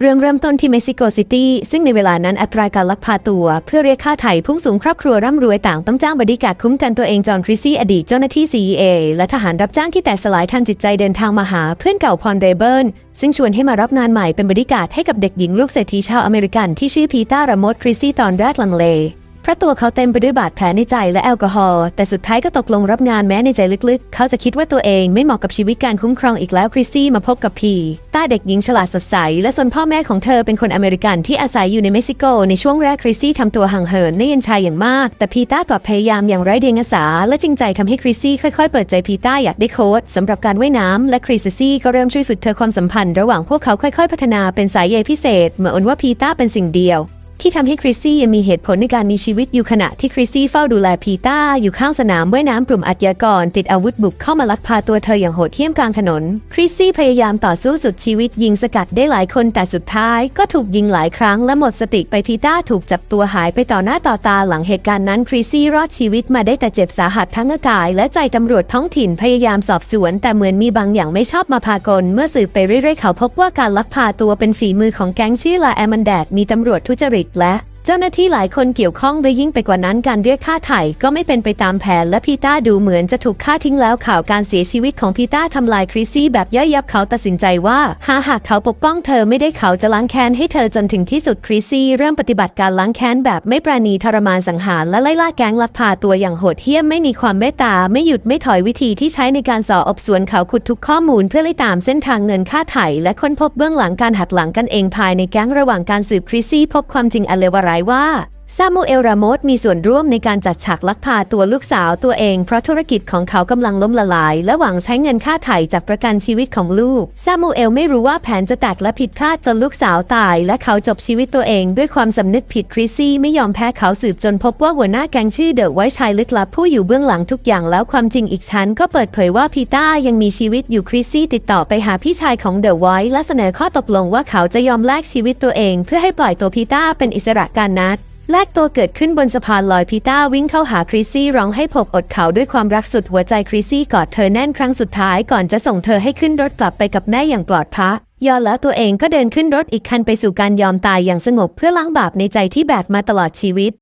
เรื่องเริ่มต้นที่เม็กซิโกซิตี้ซึ่งในเวลานั้นอัตราการลักพาตัว เพื่อเรียกค่าไถ่พุ่งสูงครอบครัวร่ำรวยต่างต้องจ้างบริการดคุ้มกันตัวเองจอห์นคริสซี่ อดีตเจ้าหน้าที่ CEA และทหารรับจ้างที่แต่สลายทางจิตใจเดินทางมาหาเพื่อนเก่าพรเดเบิร์นซึ่งชวนให้มารับงานใหม่เป็นบริการดให้กับเด็กหญิงลูกเศรษฐีชาวอเมริกันที่ชื่อพีตารามดคริสซี่ตอนแรกลังเล เพราะตัวเขาเต็มไปด้วยบาดแผลในใจและแอลกอฮอล์แต่สุดท้ายก็ตกลงรับงานแม้ในใจลึกๆ เขาจะคิดว่าตัวเองไม่เหมาะกับชีวิตการคุ้มครองอีกแล้วคริสซี่มาพบกับพีต้าเด็กหญิงฉลาดสดใส และส่วนพ่อแม่ของเธอเป็นคนอเมริกันที่อาศัยอยู่ในเม็กซิโก ในช่วงแรกคริสซี่ทำตัวห่างเหินในยันชายอย่างมาก แต่พีต้ากลับพยายามอย่างไร้เดียงสาและจริงใจทำให้คริสซี่ค่อยๆ เปิดใจพีต้าอยากได้โค้ชสำหรับการว่ายน้ำและคริสซี่ก็เริ่มช่วยฝึกเธอความสัมพันธ์ระหว่างพวกเขาค่อยๆ พัฒนาเป็นสายใยพิเศษเหมือนว่าพีต้าเป็นสิ่งเดียว ที่ทำให้คริสซี่ยังมีเหตุผลในการมีชีวิตอยู่ขณะที่คริสซี่เฝ้าดูแลพีต้าอยู่ข้างสนามว่ายน้ำกลุ่มอาชญากร ติดอาวุธบุกเข้ามาลักพาตัวเธออย่างโหดเหี้ยมกลางถนน คริสซี่พยายามต่อสู้สุดชีวิตยิงสกัดได้หลายคนแต่สุดท้ายก็ถูกยิงหลายครั้งและหมดสติไปพีต้าถูกจับตัวหายไปต่อหน้าต่อตาหลังเหตุการณ์นั้นคริสซี่รอดชีวิตมาได้แต่เจ็บสาหัสทั้งกายและใจตำรวจท้องถิ่นพยายามสอบสวน แต่เหมือนมีบางอย่างไม่ชอบมาพากลเมื่อสืบไปเรื่อยๆเขาพบว่าการลักพาตัวเป็นฝีมือของแก๊งชื่อลาแอมันแดดมีตำรวจทุจริตและ เจ้าหน้าที่หลายคนเกี่ยวข้องและยิ่งไปกว่านั้นการเรียกค่าไถ่ก็ไม่เป็นไปตามแผนและพีต้าดูเหมือนจะถูกฆ่าทิ้งแล้วข่าวการเสียชีวิตของพีต้าทำลายคริสซี่แบบย่อยยับเขาตัดสินใจว่าหาหากเขาปกป้องเธอไม่ได้เขาจะล้างแค้นให้เธอจนถึงที่สุดคริสซี่เริ่มปฏิบัติการล้างแค้นแบบไม่ปราณีทรมานสังหารและไล่ล่าแก๊งลักพาตัวอย่างโหดเหี้ยมไม่มีความเมตตาไม่หยุดไม่ถอยวิธีที่ใช้ในการสออบสวนเขาขุดทุกข้อมูลเพื่อไล่ตามเส้นทางเงินค่าไถ่และค้นพบเบื้องหลังการหักหลังกันเองภายในแก๊งระหว่างการสืบคริสซี่พบความจริงอันเลวร้ายว่า ซามูเอล รามอสมีส่วนร่วมในการจัดฉากลักพาตัวลูกสาวตัวเอง เพราะธุรกิจของเขากำลังล้มละลาย และหวังใช้เงินค่าไถ่จากประกันชีวิตของลูก ซามูเอลไม่รู้ว่าแผนจะแตกและผิดพลาดจนลูกสาวตาย และเขาจบชีวิตตัวเองด้วยความสำนึกผิดคริสซี่ไม่ยอมแพ้เขาสืบจนพบว่าหัวหน้าแก๊งชื่อเดอะไว้ชายลึกลับผู้อยู่เบื้องหลังทุกอย่างแล้วความจริงอีกชั้นก็เปิดเผยว่าพีต้ายังมีชีวิตอยู่คริสซี่ติดต่อไปหาพี่ชายของเดอะไวท์และเสนอข้อตกลงว่าเขาจะยอมแลกชีวิตตัวเอง เพื่อให้ปล่อยตัวพีต้าเป็นอิสระการนัด แลกตัวเกิดขึ้นบนสะพานลอยพีต้าวิ่งเข้าหาคริซี่ร้องให้ผบอดเขาด้วยความรักสุดหัวใจคริซี่กอดเธอแน่นครั้งสุดท้ายก่อนจะส่งเธอให้ขึ้นรถกลับไปกับแม่อย่างปลอดภัยยอนแล้วตัวเองก็เดินขึ้นรถอีกคันไปสู่การยอมตายอย่างสงบเพื่อล้างบาปในใจที่แบกมาตลอดชีวิต